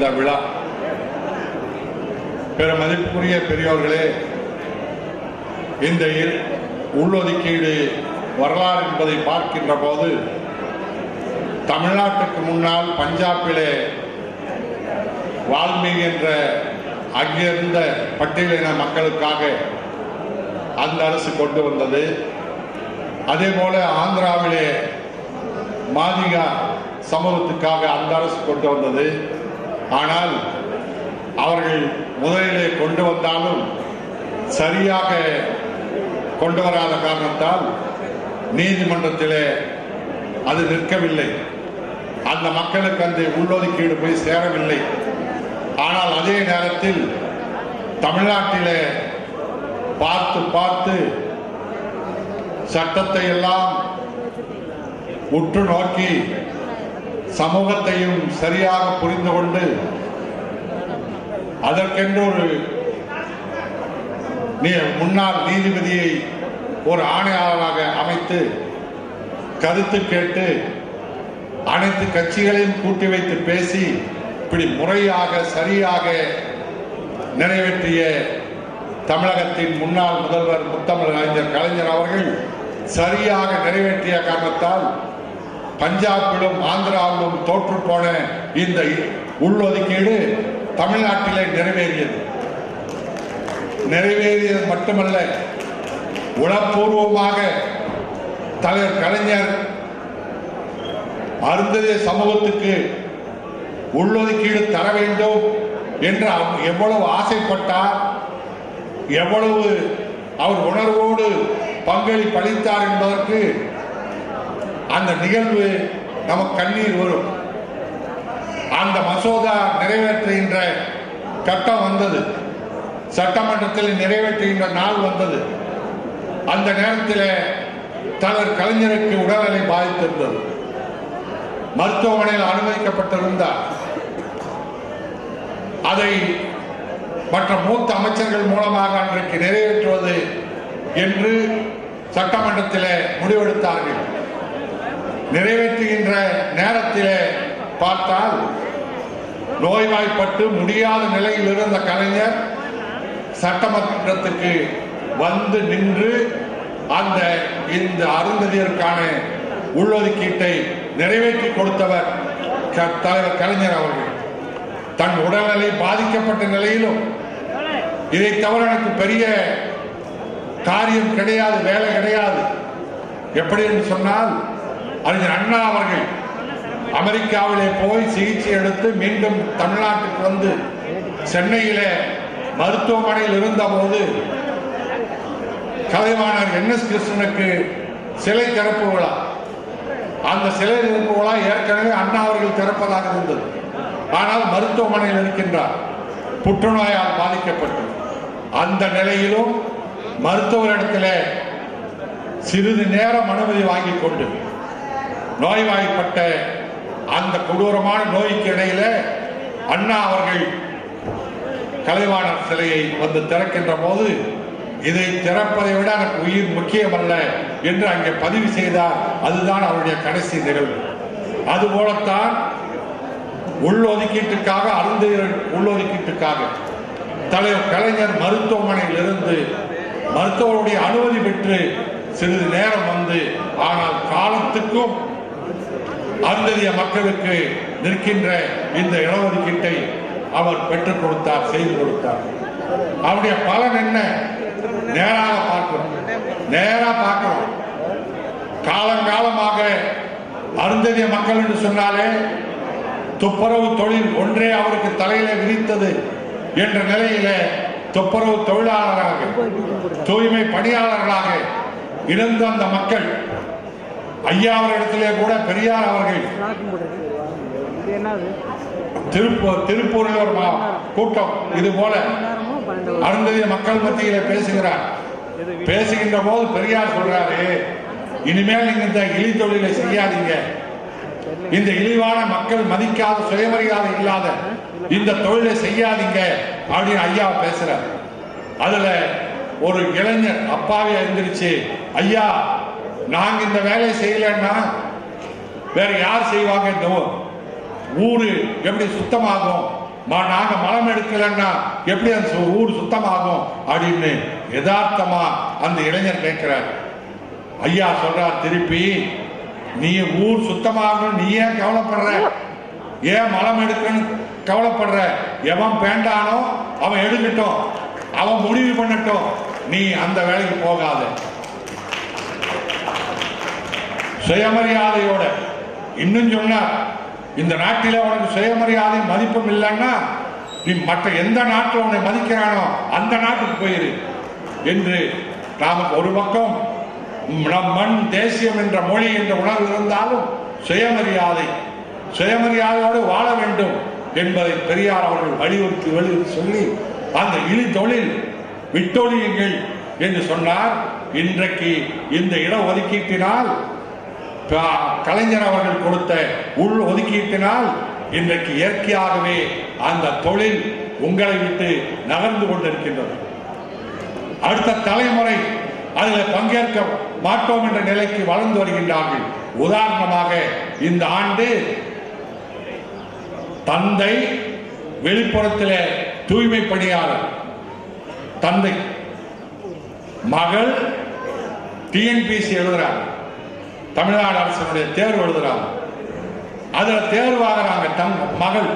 இந்த விழா. பெருமதிப்புக்குரிய பெரியோர்களே இந்த உள்ளொதுக்கீடு வரலாறு என்பதை பார்க்கின்ற போது தமிழ்நாட்டுக்கு முன்னால் பஞ்சாபிலே வால்மீகி என்ற அங்கிருந்த பட்டியலின மக்களுக்காக அந்த அரசு கொண்டு வந்தது. அதே போல ஆந்திராவிலே மாதிகா சமூகத்துக்காக அந்த அரசு கொண்டு வந்தது. ஆனால் அவர்கள் முதலிலே கொண்டு வந்தாலும் சரியாக கொண்டு வராத காரணத்தால் நீதிமன்றத்திலே அது நிற்கவில்லை. அந்த மக்களுக்கு அந்த உள்ளொதுக்கீடு போய் சேரவில்லை. ஆனால் அதே நேரத்தில் தமிழ்நாட்டிலே பார்த்து பார்த்து சட்டத்தை எல்லாம் உற்று நோக்கி சமூகத்தையும் சரியாக புரிந்து கொண்டு அதற்கென்று ஒரு நீ முன்னாள் நீதிபதியை ஒரு ஆணையாளராக அமைத்து கருத்து கேட்டு அனைத்து கட்சிகளையும் கூட்டி வைத்து பேசி இப்படி முறையாக சரியாக நிறைவேற்றிய தமிழகத்தின் முன்னாள் முதல்வர் முத்தமிழ் அறிஞர் கலைஞர் அவர்கள் சரியாக நிறைவேற்றிய காரணத்தால் பஞ்சாபிலும் ஆந்திராவிலும் தோற்று போன இந்த உள்ஒதுக்கீடு தமிழ்நாட்டிலே நிறைவேறியது. நிறைவேறியது மட்டுமல்ல உளப்பூர்வமாக தலைவர் கலைஞர் அருந்ததிய சமூகத்துக்கு உள்ளொதுக்கீடு தர வேண்டும் என்று அவர் எவ்வளவு ஆசைப்பட்டார் எவ்வளவு அவர் உணர்வோடு பங்களிப்பளித்தார் என்பதற்கு அந்த நிகழ்வு நமக்கு கண்ணீர் வரும். அந்த மசோதா நிறைவேற்றுகின்ற கட்டம் வந்தது. சட்டமன்றத்தில் நிறைவேற்றுகின்ற நாள் வந்தது. அந்த நேரத்தில் தலைவர் கலைஞருக்கு உடல்நிலை பாதித்திருந்தது. மருத்துவமனையில் அனுமதிக்கப்பட்டிருந்தார் அதை மற்ற மூத்த அமைச்சர்கள் மூலமாக அன்றைக்கு நிறைவேற்றுவது என்று சட்டமன்றத்தில் முடிவெடுத்தார்கள். நிறைவேற்றுகின்ற நேரத்தில் பார்த்தால் நோய்வாய்ப்பட்டு முடியாத நிலையில் இருந்த கலைஞர் சட்டமன்றத்துக்கு வந்து நின்று அந்த இந்த அருந்ததியருக்கான உள்ளொதுக்கீட்டை நிறைவேற்றி கொடுத்தவர் க- தலைவர் கலைஞர் அவர்கள். தன் உடல்நிலை பாதிக்கப்பட்ட நிலையிலும் இதை தவிர எனக்கு பெரிய காரியம் கிடையாது வேலை கிடையாது. எப்படி என்று சொன்னால் அறிஞர் அண்ணா அவர்கள் அமெரிக்காவிலே போய் சிகிச்சை எடுத்து மீண்டும் தமிழ்நாட்டுக்கு வந்து சென்னையிலே மருத்துவமனையில் இருந்தபோது கலைவாணர் என் எஸ் கிருஷ்ணனுக்கு சிலை திறப்பு விழா. அந்த சிலை திறப்பு விழா ஏற்கனவே அண்ணா அவர்கள் திறப்பதாக இருந்தது. ஆனால் மருத்துவமனையில் இருக்கின்றார். புற்றுநோயால் பாதிக்கப்பட்டு அந்த நிலையிலும் மருத்துவரிடத்தில் சிறிது நேரம் அனுமதி வாங்கிக் கொண்டு நோய்வாய்ப்பட்ட அந்த கொடூரமான நோய்க்கு இடையில அண்ணா அவர்கள் கலைவாணர் சிலையை வந்து திறக்கின்ற போது இதை திறப்பதை விட எனக்கு உயிர் முக்கியமல்ல என்று அங்கே பதிவு செய்தார். அதுதான் அவருடைய கடைசி நிகழ்வு. அதுபோலத்தான் உள்ளொதுக்கீட்டுக்காக அருந்தீரன் உள்ளொதுக்கீட்டுக்காக தலைவர் கலைஞர் மருத்துவமனையில் இருந்து மருத்துவருடைய அனுமதி பெற்று சிறிது நேரம் வந்து ஆனால் காலத்துக்கும் அருந்ததிய மக்களுக்கு நிற்கின்ற இந்த இடஒதுக்கீட்டை அவர் பெற்றுக் கொடுத்தார் செய்து கொடுத்தார். அவருடைய பலன் என்ன? நேராக பார்க்கிறோம் நேராக பார்க்கிறோம் காலங்காலமாக அருந்ததிய மக்கள் என்று சொன்னாலே துப்புரவு தொழில் ஒன்றே அவருக்கு தலையில விரித்தது என்ற நிலையில துப்புரவு தொழிலாளராக தூய்மை பணியாளர்களாக இருந்த அந்த மக்கள் ஐயா அவரிடத்திலே கூட பெரியார் அவர்கள் திருப்பூர் திருப்பூரில் ஒரு மா- கூட்டம் இது போல அருந்ததிய மக்கள் மத்தியில பேசுகிறார். பேசுகின்ற போது பெரியார் சொல்றாரு இனிமேல் நீங்க இந்த இழி தொழிலை செய்யாதீங்க. இந்த இழிவான மக்கள் மதிக்காத சுயமரியாதை இல்லாத இந்த தொழிலை செய்யாதீங்க அப்படின்னு ஐயா பேசுறார். அதுல ஒரு இளைஞர் அப்பாவே எழுந்திருச்சு ஐயா நாங்க இந்த வேலையை செய்யலன்னா வேற யார் செய்வாங்க இந்த ஊர் ஊரு எப்படி சுத்தமாகும்? மா- நாங்க மலம் எடுக்கலன்னா எப்படி அந்த சு- ஊர் சுத்தமாகும்? அப்படின்னு யதார்த்தமா அந்த இளைஞர் கேட்கிறார். ஐயா சொல்றார் திருப்பி நீ ஊர் சுத்தமாகணும் நீ ஏன் கவலைப்படுற. ஏன் மலம் எடுக்கணும் கவலைப்படுற? எவன் பேண்டானோ அவன் எடுக்கட்டும். அவன் முடிவு பண்ணட்டும். நீ அந்த வேலைக்கு போகாத. சுயமரியாதையோட. இன்னும் சொன்னார் இந்த நாட்டில உனக்கு சுயமரியாதை மதிப்பும் இல்லைன்னா நீ மற்ற எந்த நாட்டில் உன்னை மதிக்கிறானோ அந்த நாட்டுக்கு போயிரு என்று நாம் ஒரு பக்கம் நம் மண் தேசியம் என்ற மொழி என்ற உணர்வு இருந்தாலும் சுயமரியாதை சுயமரியாதையோடு வாழ வேண்டும் என்பதை பெரியார் அவர்கள் வலியுறுத்தி வலியுறுத்தி சொல்லி அந்த இழி தொழில் விட்டொழியுங்கள் என்று சொன்னார். இன்றைக்கு இந்த இட ஒதுக்கீட்டினால் கலைஞர் அவர்கள் கொடுத்த உள் ஒதுக்கீட்டினால் இன்றைக்கு இயற்கையாகவே அந்த தொழில் உங்களை விட்டு நகர்ந்து கொண்டிருக்கின்றது. அடுத்த தலைமுறை அதில் பங்கேற்க மாட்டோம் என்ற நிலைக்கு வளர்ந்து வருகின்றார்கள். உதாரணமாக இந்த ஆண்டு தந்தை வெளிப்புறத்தில் தூய்மை பணியாளர் தந்தை மகள் டிஎன்பிசி எழுதுறாங்க. தமிழ்நாடு அரசினுடைய தேர்வு எழுதுறாங்க அதுல தேர்வாகிறாங்க தம் மகள்.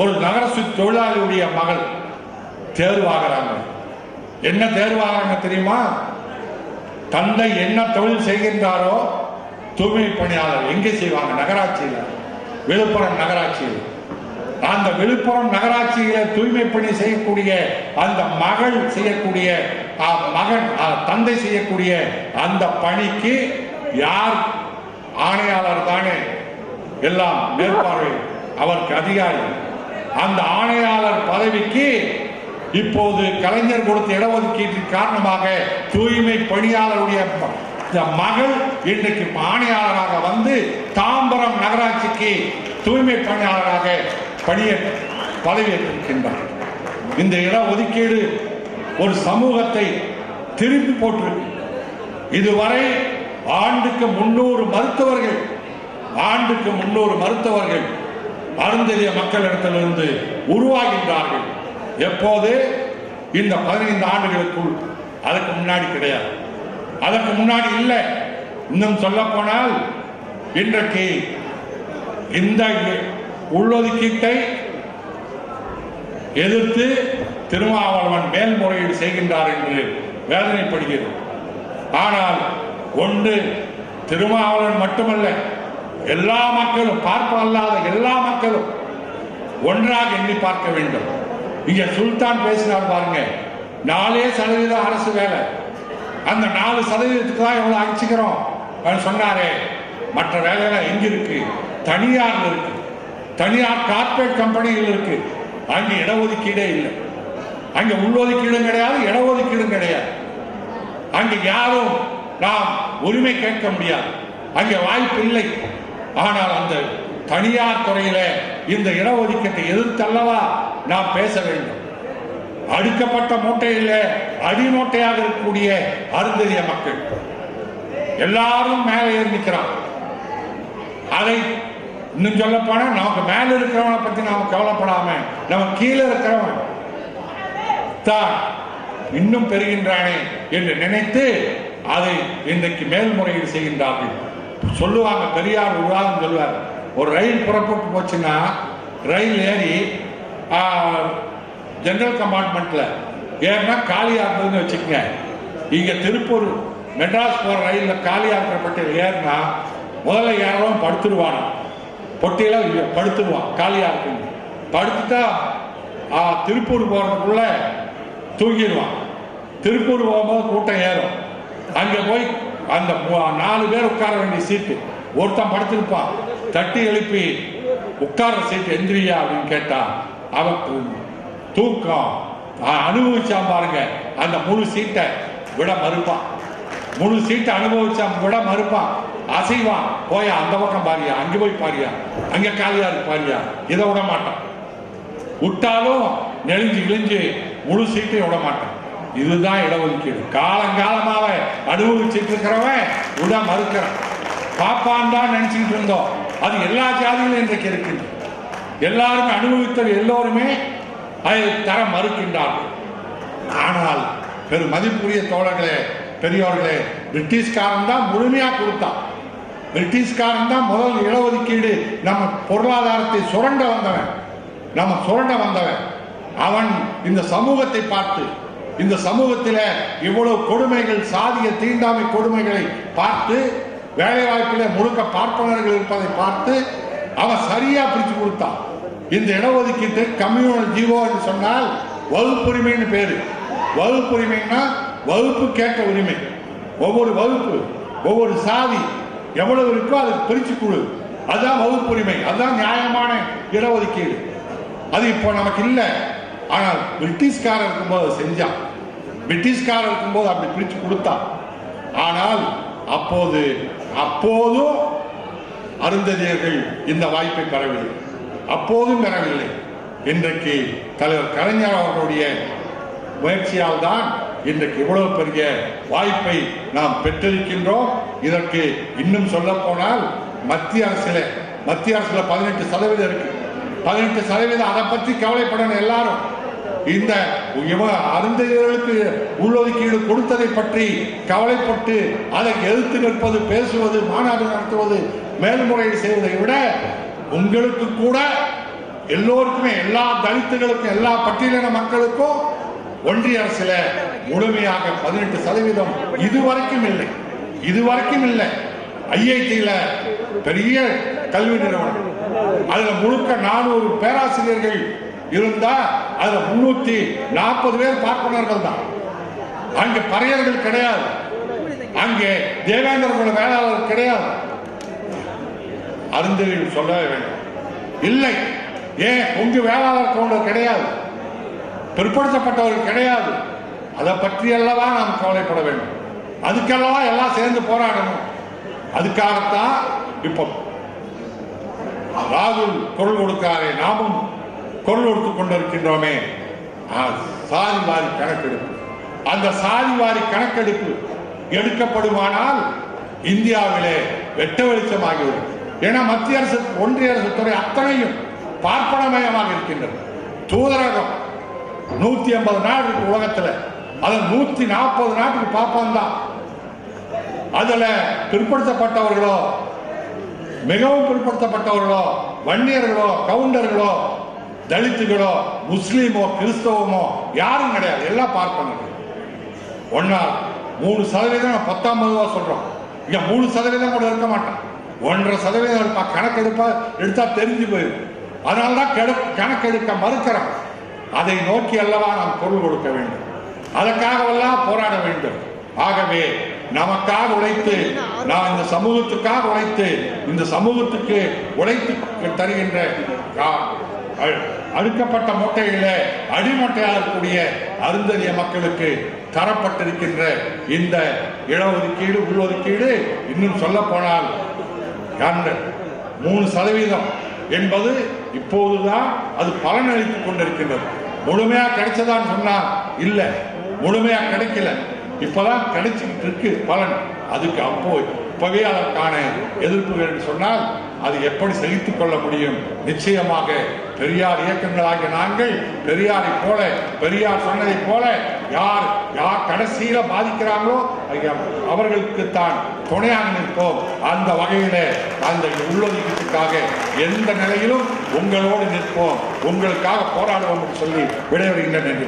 ஒரு நகரசு தொழிலாளியுடைய மகள் தேர்வாகிறாங்க. என்ன தேர்வாகிறாங்க தெரியுமா? தந்தை என்ன தொழில் செய்கின்றாரோ தூய்மை பணியாளர் எங்கே செய்வாங்க? நகராட்சியில். விழுப்புரம் நகராட்சியில். அந்த விழுப்புரம் நகராட்சியில தூய்மை பணி செய்யக்கூடிய அந்த மகள் செய்யக்கூடிய மகன் தந்தை செய்யக்கூடிய அந்த பணிக்கு யார் ஆணையாளர் தானே? எல்லாம் மேற்பார்வை. அவருக்கு அதிகாரி. அந்த ஆணையாளர் பதவிக்கு இப்போது கலைஞர் கொடுத்த இடஒதுக்கீட்டின் காரணமாக தூய்மை பணியாளருடைய இந்த மகள் இன்றைக்கு ஆணையாளராக வந்து தாம்பரம் நகராட்சிக்கு தூய்மை பணியாளராக பணிய பதவியேற்றிருக்கின்றார் இந்த இட ஒதுக்கீடு ஒரு சமூகத்தை திருப்பி போட்டிருக்கு இதுவரை ஆண்டுக்கு முன்னூறு மருத்துவர்கள் ஆண்டுக்கு முன்னூறு மருத்துவர்கள் மருந்தெறிய மக்களிடத்திலிருந்து உருவாகின்றார்கள். எப்போது? இந்த பதினைந்து ஆண்டுகளுக்குள். அதுக்கு முன்னாடி கிடையாது. அதற்கு முன்னாடி இல்லை. இன்னும் சொல்ல போனால் இன்றைக்கு இந்த உள்ளொதுக்கீட்டை எதிர்த்து திருமாவளவன் மேல்முறையீடு செய்கின்றார் என்று வேதனைப்படுகிறது. ஆனால் ஒன்று திருமாவளவன் மட்டுமல்ல எல்லா மக்களும் பார்ப்ப அல்லாத எல்லா மக்களும் ஒன்றாக எண்ணி பார்க்க வேண்டும். இங்க சுல்தான் பேசினார் பாருங்க நாலே சதவீதம் அரசு வேலை. அந்த நாலு சதவீதத்துக்கு தான் எவ்வளவு அழிச்சுக்கிறோம் சொன்னாரே மற்ற வேலையெல்லாம் எங்க இருக்கு? தனியார் இருக்கு. தனியார் கார்பரேட் கம்பெனிகள் இருக்கு. அங்க இடஒதுக்கீடே இல்லை. அங்க உள்ஒதுக்கீடும் கிடையாது இடஒதுக்கீடும் கிடையாது. அங்க யாரும் நாம் உரிமை கேட்க முடியாது. அங்கே வாய்ப்பு இல்லை. ஆனால் அந்த தனியார் துறையில இந்த இடஒதுக்கீட்டை எதிர்த்தல்லவா நாம் பேச வேண்டும். அடுக்கப்பட்ட மூட்டையில் அடி மூட்டையாக இருக்கக்கூடிய அருந்ததிய மக்கள். எல்லாரும் மேலே ஏறி அதை இன்னும் சொல்ல போனா நமக்கு மேல இருக்கிறவனை பத்தி நாம கவலைப்படாம நம்ம கீழே இருக்கிறவன் தான் இன்னும் பெறுகின்றானே என்று நினைத்து அதை இன்றைக்கு மேல்முறையீடு செய்கின்றார்கள். சொல்லுவாங்க பெரியார் உருவாதம் சொல்லுவார். ஒரு ரயில் புறப்பட்டு போச்சுன்னா ரயில் ஏறி ஜென்ரல் கம்பார்ட்மெண்ட்ல ஏறினா காலியா இருந்ததுன்னு வச்சுக்கங்க. இங்க திருப்பூர் மெட்ராஸ் போற ரயில்ல காலியா இருக்கிற பட்டியல் ஏறினா முதல்ல ஏறவும் படுத்துருவான் பொட்டியில படுத்துருவான் காலியா இருக்குன்னு. படுத்துட்டா திருப்பூர் போறதுக்குள்ள தூங்கிடுவான். திருப்பூர் போகும்போது கூட்டம் ஏறும். அங்க போய் அந்த நாலு பேர் உட்கார வேண்டிய சீட்டு. ஒருத்தன் படுத்திருப்பான். தட்டி எழுப்பி உட்கார்ற சீட்டு எந்திரியா அப்படின்னு கேட்டா அவன் தூக்கம். அனுபவிச்சா பாருங்க. அந்த முழு சீட்டை விட மறுப்பான். முழு சீட்டை அனுபவிச்சா விட மறுப்பான். அசைவான். போய் அந்த பக்கம் பாரியா அங்க போய் பாரியா அங்க காலியா இருக்கு பாரியா இதை விட மாட்டான். விட்டாலும் நெளிஞ்சு கிழிஞ்சு முழு சீட்டையும் விட மாட்டான். இதுதான் இடஒதுக்கீடு. காலங்காலமாக அனுபவிச்சுட்டு இருக்கிறவன் விட மறுக்கிறான். பாப்பான் தான் நினைச்சுக்கிட்டு இருந்தோம். அது எல்லா ஜாதியிலும் இன்றைக்கு இருக்குது எல்லாருமே அனுபவித்தவர் எல்லோருமே அதை தர மறுக்கின்றார்கள். ஆனால் பெரும் மதிப்புரிய தோழர்களே பெரியோர்களே பிரிட்டிஷ்காரன் தான் முழுமையாக கொடுத்தான். பிரிட்டிஷ்காரன் தான் முதல் இடஒதுக்கீடு. நம்ம பொருளாதாரத்தை சுரண்ட வந்தவன். நம்ம சுரண்ட வந்தவன். அவன் இந்த சமூகத்தை பார்த்து இந்த சமூகத்தில் இவ்வளவு கொடுமைகள் சாதிய தீண்டாமை கொடுமைகளை பார்த்து வேலை வாய்ப்பில் முழுக்க பார்ப்பனர்கள் இருப்பதை பார்த்து அவன் சரியா பிரித்து கொடுத்தான். இந்த இடஒதுக்கீட்டு கம்யூனல் ஜீவோ என்று சொன்னால் வகுப்புரிமைன்னு பேரு. வகுப்புரிமைன்னா வகுப்பு கேட்க உரிமை. ஒவ்வொரு வகுப்பு ஒவ்வொரு சாதி எவ்வளவு இருக்கோ அதை பிரிச்சு கொடு. அதுதான் வகுப்புரிமை அதுதான் நியாயமான இடஒதுக்கீடு. அது இப்போ நமக்கு இல்லை. ஆனால் பிரிட்டிஷ்காரர் இருக்கும்போது செஞ்சான். பிரிட்டிஷ்காரர் இருக்கும்போது அப்படி பிரித்து கொடுத்தான் ஆனால் அப்போது அப்போதும் அருந்ததியர்கள் இந்த வாய்ப்பை பெறவில்லை. அப்போதும் பெறவில்லை. இன்றைக்கு தலைவர் கலைஞர் அவர்களுடைய முயற்சியால் தான் இன்றைக்கு இவ்வளவு பெரிய வாய்ப்பை நாம் பெற்றிருக்கின்றோம். இதற்கு இன்னும் சொல்ல போனால் மத்திய அரசில் மத்திய அரசில் பதினெட்டு சதவீதம் இருக்கு. பதினெட்டு சதவீதம் அதை பற்றி கவலைப்படணும் எல்லாரும். இந்த இவ- உள்ளொதுக்கீடு கொடுத்ததை பற்றி கவலைப்பட்டு அதை எதிர்த்து நிற்பது பேசுவது மாநாடு நடத்துவது மேல்முறையீடு செய்வதை விட உங்களுக்கு கூட எல்லோருக்குமே எல்லா தலித்துகளுக்கும் எல்லா பட்டியலின மக்களுக்கும் ஒன்றிய அரசுல முழுமையாக பதினெட்டு சதவீதம் இதுவரைக்கும் இல்லை. இதுவரைக்கும் இல்லை. ஐஐடியில பெரிய கல்வி நிறுவனம். அதுல முழுக்க நானூறு பேராசிரியர்கள் இருந்தா அதில் முன்னூத்தி நாற்பது பேர் பார்ப்பனர்கள் தான். அங்கே பறையர்கள் கிடையாது. அங்கே தேவேந்திர குல வேளாளர் கிடையாது. அருந்ததில் சொல்லவே வேண்டும். இல்லை. ஏன்? உங்க வேளாளர் கவுண்டர் கிடையாது. பிற்படுத்தப்பட்டவர்கள் கிடையாது. அதை பற்றி அல்லவா நாம் கவலைப்பட வேண்டும். அதுக்கல்லவா எல்லாம் சேர்ந்து போராடணும். அதுக்காகத்தான் இப்போ ராகுல் குரல் கொடுக்காரே நாமும் குரல் கொடுத்துக் கொண்டிருக்கின்றோமே சாதி வாரி கணக்கெடுப்பு. அந்த சாதி வாரி கணக்கெடுப்பு எடுக்கப்படுமானால் இந்தியாவிலே வெட்ட வெளிச்சமாகிவிடும். ஏன்னா மத்திய அரசு ஒன்றிய அரசு துறை அத்தனையும் பார்ப்பனமயமாக இருக்கின்றது. தூதரகம் நூத்தி ஐம்பது நாடு இருக்கு உலகத்தில். அதில் நூத்தி நாற்பது நாட்டுக்கு பார்ப்போம் தான். அதுல பிற்படுத்தப்பட்டவர்களோ மிகவும் பிற்படுத்தப்பட்டவர்களோ வன்னியர்களோ கவுண்டர்களோ தலித்துகளோ முஸ்லீமோ கிறிஸ்தவமோ யாரும் கிடையாது. எல்லாம் பார்ப்பனர்கள் ஒன்னா மூணு சதவீதம் பத்தாம் ரூபா சொல்றோம். இங்க மூணு சதவீதம் கூட இருக்க மாட்டான். ஒன்றரை சதவீதம் இருப்பா. கணக்கெடுப்பா எடுத்தா தெரிஞ்சு போயிடும். அதனால தான் கெடு- கணக்கெடுக்க மறுக்கிறான். அதை நோக்கி அல்லவா நாம் பொருள் கொடுக்க வேண்டும். அதற்காகவெல்லாம் போராட வேண்டும். ஆகவே நமக்காக உழைத்து நான் இந்த சமூகத்துக்காக உழைத்து இந்த சமூகத்துக்கு உழைத்து தருகின்ற அடுக்கப்பட்ட அழு- அழுக்கப்பட்ட இருக்கக்கூடிய அருந்ததிய மக்களுக்கு தரப்பட்டிருக்கின்ற இந்த இடஒதுக்கீடு உள்ஒதுக்கீடு இன்னும் சொல்ல போனால் மூணு சதவீதம் என்பது இப்போதுதான் அது பலனளித்துக் கொண்டிருக்கின்றது. முழுமையா கிடைச்சதான்னு சொன்னா இல்ல. முழுமையா கிடைக்கல. இப்பதான் கிடைச்சிக்கிட்டு இருக்கு பலன். அதுக்கு அப்போ இப்பவே அதற்கான எதிர்ப்புகள் என்று சொன்னால் அது எப்படி சகித்துக் கொள்ள முடியும்? நிச்சயமாக பெரியார் இயக்கங்களாகிய நாங்கள் பெரியாரை போல பெரியார் சொன்னதை போல யார் யார் கடைசியில பாதிக்கிறாங்களோ ஐயா, அவர்களுக்கு தான் துணையாக நிற்போம். அந்த வகையில அந்த உள்ளொதுக்கீட்டுக்காக எந்த நிலையிலும் உங்களோடு நிற்போம். உங்களுக்காக போராடுவோம் என்று சொல்லி விடைபெறுகின்ற நன்றி